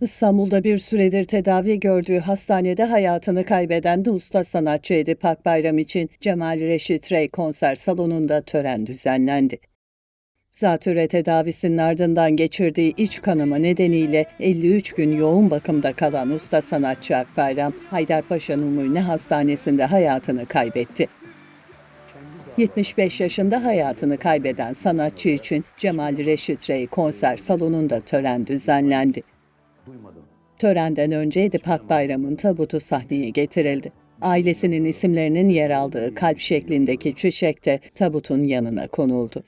İstanbul'da bir süredir tedavi gördüğü hastanede hayatını kaybeden usta sanatçı Edip Akbayram için Cemal Reşit Rey konser salonunda tören düzenlendi. Zatüre tedavisinin ardından geçirdiği iç kanama nedeniyle 53 gün yoğun bakımda kalan usta sanatçı Akbayram, Haydarpaşa Numune Hastanesi'nde hayatını kaybetti. 75 yaşında hayatını kaybeden sanatçı için Cemal Reşit Rey konser salonunda tören düzenlendi. Törenden önce Edip Akbayram'ın tabutu sahneye getirildi. Ailesinin isimlerinin yer aldığı kalp şeklindeki çiçek de tabutun yanına konuldu.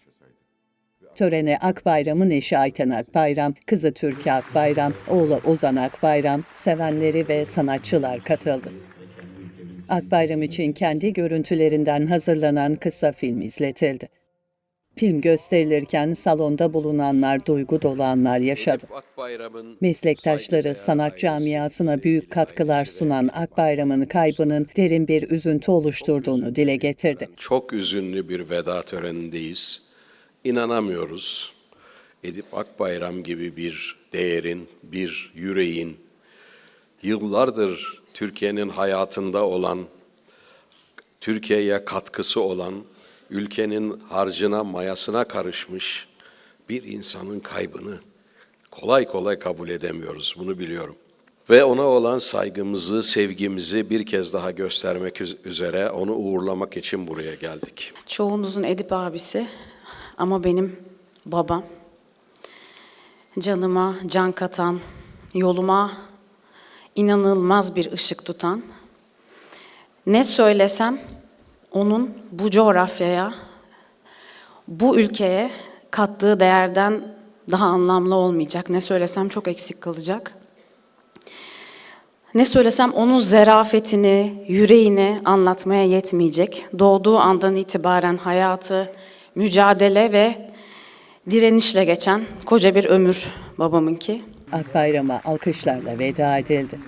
Törene Akbayram'ın eşi Ayten Akbayram, kızı Türkiye Akbayram, oğlu Ozan Akbayram, sevenleri ve sanatçılar katıldı. Akbayram için kendi görüntülerinden hazırlanan kısa film izletildi. Film gösterilirken salonda bulunanlar duygu dolu anlar yaşadı. Meslektaşları sanat camiasına büyük katkılar sunan Akbayram'ın kaybının derin bir üzüntü oluşturduğunu dile getirdi. Çok üzünlü bir veda törenindeyiz. İnanamıyoruz. Edip Akbayram gibi bir değerin, bir yüreğin, yıllardır Türkiye'nin hayatında olan, Türkiye'ye katkısı olan, ülkenin harcına, mayasına karışmış bir insanın kaybını kolay kolay kabul edemiyoruz. Bunu biliyorum. Ve ona olan saygımızı, sevgimizi bir kez daha göstermek üz- üzere onu uğurlamak için buraya geldik. Çoğunuzun Edip abisi ama benim babam. Canıma can katan, yoluma inanılmaz bir ışık tutan. Ne söylesem onun bu coğrafyaya, bu ülkeye kattığı değerden daha anlamlı olmayacak. Ne söylesem çok eksik kalacak. Ne söylesem onun zerafetini, yüreğini anlatmaya yetmeyecek. Doğduğu andan itibaren hayatı, mücadele ve direnişle geçen koca bir ömür babamınki. Akbayram'a alkışlarla veda edildi.